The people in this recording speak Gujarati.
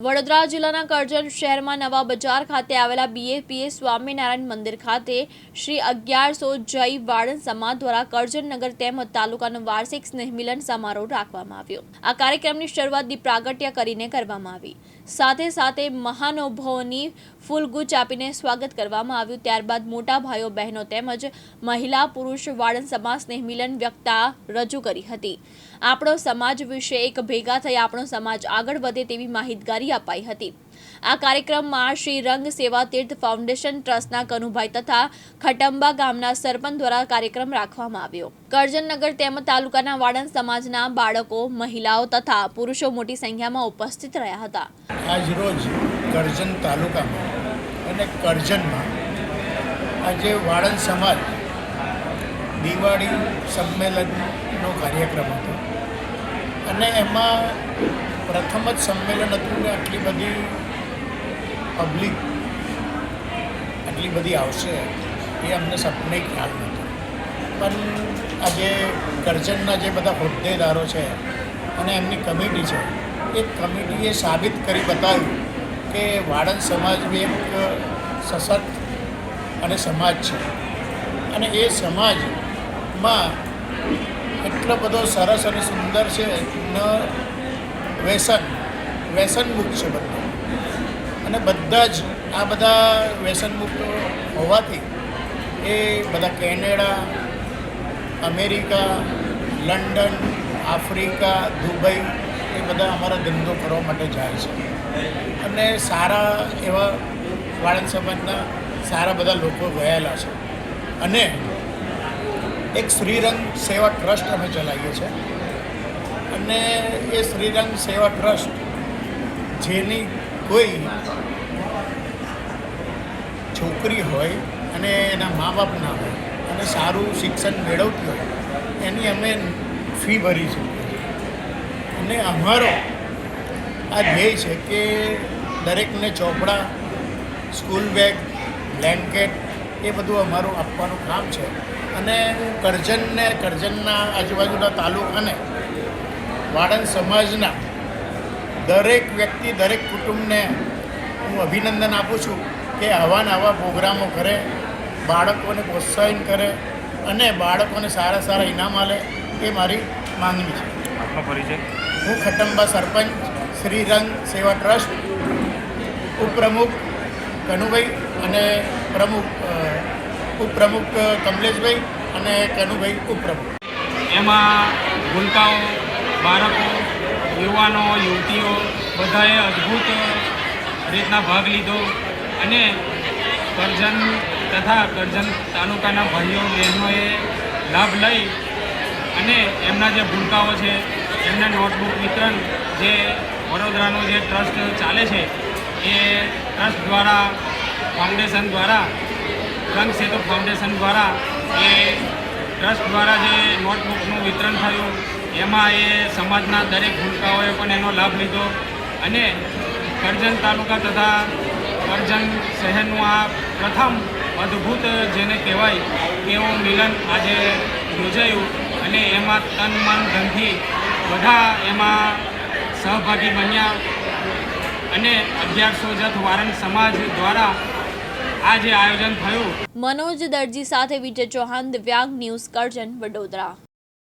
વડોદરા જિલ્લાના કરજણ શહેરમાં નવા બજાર ખાતે આવેલા બીએપીએ સ્વામિનારાયણ મંદિર ખાતે શ્રી અગિયારસો જય વાળન સમાજ દ્વારા કરજણ નગર તેમજ તાલુકાનો વાર્ષિક સ્નેહમિલન સમારોહ રાખવામાં આવ્યો. આ કાર્યક્રમની શરૂઆત દીપ કરીને કરવામાં આવી. સાથે સાથે મહાનુભાવોની ફૂલગુચ્છ આપીને સ્વાગત કરવામાં આવ્યું. ત્યારબાદ મોટા ભાઈઓ, બહેનો તેમજ મહિલા પુરુષ વાળન સમાજ સ્નેહમિલન વ્યક્તા રજૂ કરી હતી. આપણો સમાજ વિશે એક ભેગા થઈ આપણો સમાજ આગળ વધે તેવી માહિતગારી અપાઈ હતી. આ કાર્યક્રમમાં શ્રી રંગ સેવા તીર્થ ફાઉન્ડેશન ટ્રસ્ટના કનુભાઈ તથા ખટંબા ગામના સરપંચ દ્વારા કાર્યક્રમ રાખવામાં આવ્યો. કરજનનગર તેમજ તાલુકાના વાડન સમાજના બાળકો, મહિલાઓ તથા પુરુષો મોટી સંખ્યામાં ઉપસ્થિત રહ્યા હતા. આજરોજ કરજણ તાલુકામાં અને કરજણમાં આજે વાળંદ સમાજ દિવાળી સંમેલનનો કાર્યક્રમ હતો. અને એમાં પ્રથમ જ સંમેલન હતું ને આટલી બધી પબ્લિક આટલી બધી આવશે એ અમને સપને ખ્યાલ નહોતો. પણ આજે ગર્જનના જે બધા હોદ્દેદારો છે અને એમની કમિટી છે, એ કમિટીએ સાબિત કરી બતાવ્યું કે વાળંદ સમાજ બી એક સશક્ત અને સમાજ છે. અને એ સમાજમાં એટલો બધો સરસ અને સુંદર છે, ન વ્યસન વ્યસન મુક્ત છે બધા. અને બધા જ આ બધા વ્યસન મુક્ત હોવાથી એ બધા Canada, America, London, Africa, Dubai એ બધા અમારા ધંધો કરવા માટે જાય છે. અને સારા એવા વાળંદ સમાજના સારા બધા લોકો ગયેલા છે. અને એક શ્રીરંગ સેવા ટ્રસ્ટ અમે ચલાવીએ છીએ. અને એ શ્રીરંગ સેવા ટ્રસ્ટ, જેની કોઈ છોકરી હોય અને એના મા બાપ ના હોય અને સારું શિક્ષણ મેળવતી હોય, એની અમે ફી ભરી શકીએ અને અમારો આ ધ્યેય છે કે દરેકને ચોપડા, સ્કૂલ બેગ, બ્લેન્કેટ એ બધું અમારું આપવાનું કામ છે. અને હું કરજણને કરજણના આજુબાજુના તાલુકાને વાળંદ સમાજના દરેક વ્યક્તિ દરેક કુટુંબને હું અભિનંદન આપું છું કે આવા ને આવા પ્રોગ્રામો કરે બાળકોને પ્રોત્સાહિત કરે અને બાળકોને સારા સારા ઇનામ આપે એ મારી માંગણી છે. આપનો પરિચય? હું ખટંબા સરપંચ શ્રીરંગ સેવા ટ્રસ્ટ ઉપપ્રમુખ કનુભાઈ અને પ્રમુખ ઉપપ્રમુખ કમલેશભાઈ અને કનુભાઈ ઉપપ્રમુખ. એમાં ભૂલકાઓ બાળકો, યુવાનો, યુવતીઓ બધાએ અદ્ભુત રીતના ભાગ લીધો અને કરજણ તથા કરજણ તાલુકાના ભાઈઓ, બહેનોએ લાભ લઈ અને એમના જે ભૂલકાઓ છે, એમને નોટબુક વિતરણ જે વડોદરાનો જે ટ્રસ્ટ ચાલે છે, એ ટ્રસ્ટ દ્વારા, ફાઉન્ડેશન દ્વારા રંગ સેતુ ફાઉન્ડેશન દ્વારા એ ટ્રસ્ટ દ્વારા જે નોટબુકનું વિતરણ થયું એમાં એ સમાજના દરેક ભૂલકાઓએ પણ એનો લાભ લીધો અને કરજણ તાલુકા તથા કરજણ શહેરનું આ પ્રથમ અદ્ભુત જેને કહેવાય એવું મિલન આજે યોજાયું અને એમાં તન, મન, ધનથી બધા એમાં સહભાગી બન્યા અને અગિયારસો જથ વારંગ સમાજ દ્વારા આજે આયોજન થયું. મનોજ દરજી સાથે વિજય ચૌહાણ, દિવ્યાંગ ન્યૂઝ, કરજણ, વડોદરા.